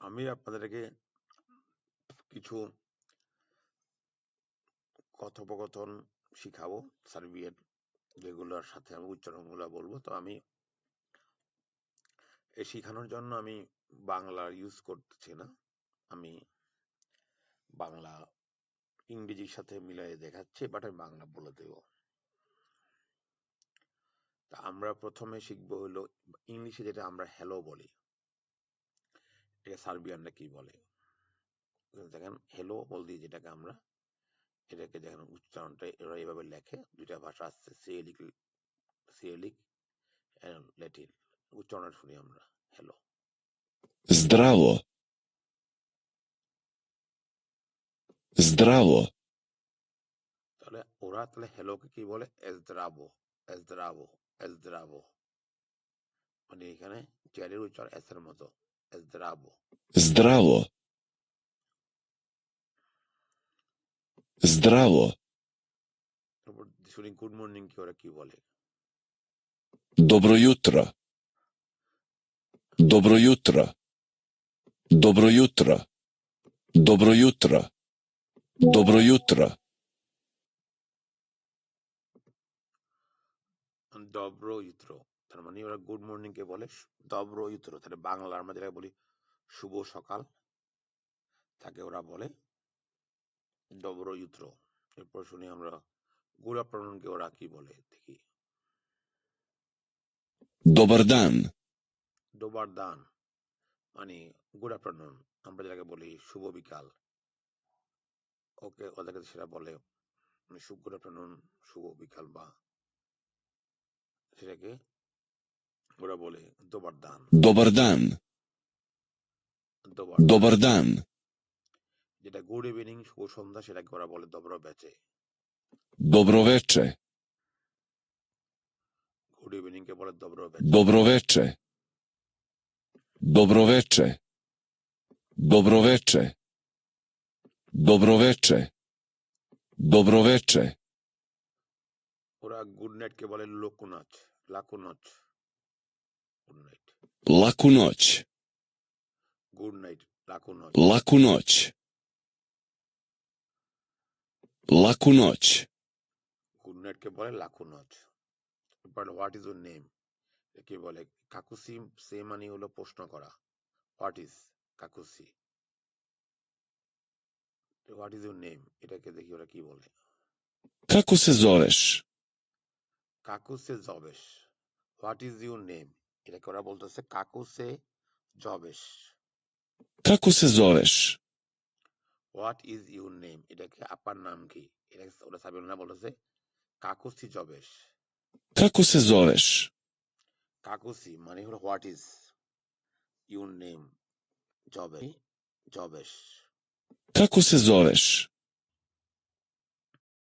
আমি আপনাদেরকে কিছু কথোপকথন শিখাবো সার্বিয়ান যেগুলোর সাথে আমি উচ্চারণগুলো বলব। তো আমি এই শিখানোর জন্য আমি বাংলা ইউজ করতেছি না। আমি বাংলা ইংরেজির সাথে মিলাই দেখাচ্ছি বাট আমি বাংলা বলে দেব। তা আমরা প্রথমে শিখবো হলো ইংলিশে যেটা আমরা হ্যালো বলি এটা সার্বিয়ানরা কি বলে দেখেন হ্যালো বলতে যেটাকে আমরা এটাকে দেখেন উচ্চারণটা এরা এভাবে লেখে দুইটা ভাষা আসছে সিএলিক সিএলিক ল্যাটিন উচ্চারণ শুনি আমরা হ্যালো Здраво. Здраво. তাহলে ওরা তাহলে হ্যালোকে কি বলে এসদ্রাবো এসদ্রাবো Zdravo. মানে এখানে জেলের উচ্চার এস এর মতো Zdravo. Zdravo. Zdravo. তারপর শুনি গুড মর্নিং কি ওরা কি বলে Dobro jutro. Dobro jutro. Dobro jutro. Dobro jutro. Dobro jutro. dobro jutro তার মানে ওরা গুড মর্নিং কে বলে dobro jutro তাহলে বাংলা আমরা যেটা বলি শুভ সকাল তাকে ওরা বলে dobro jutro এরপর শুনি আমরা গুড আফটারনুন কে ওরা কি বলে দেখি। dobar dan dobar dan মানে গুড আফটারনুন আমরা যেটাকে বলি শুভ বিকাল। ওকে ওদেরকে সেটা বলে মানে শুভ গুড আফটারনুন শুভ বিকাল বা Dobar dan. Dobar dan. যেটা গুড ইভিনিং শুভ সন্ধ্যা সেটাকে ওরা বলে dobro veče. Dobro veče. Good evening কে বলে dobro veče. Dobro veče. Dobro veče. Dobro veče. Dobro veče. Dobro veče. ওরা গুড নাইটকে বলে লোকনাচ লাকুনচ গুড নাইট লাকুনচ গুড নাইট লাকুনচ লাকুনচ লাকুনচ গুড নাইটকে বলে লাকুনচ but what is your name কে বলে কাকুসি সে মানে হলো প্রশ্ন করা। হোয়াট ইজ কাকুসি? হোয়াট ইজ ইউর নেম এটাকে দেখি ওরা কি বলে। Kako se? কাকু সে জবেশ, হোয়াট ইজ ইউর নেম? এটাকে ওরা বলতেছে কাকু সে জবেশ। Kako se zoveš? What is your name? এটাকে আপনার নাম কি? এটাকে ওরা সাবিল না বলতেছে কাকুসি জবেশ। Kako জবেশ zoveš? কাকুসি মানে হলো হোয়াট ইজ ইউর নেম জবেশ জবেশ। Kako se zoveš?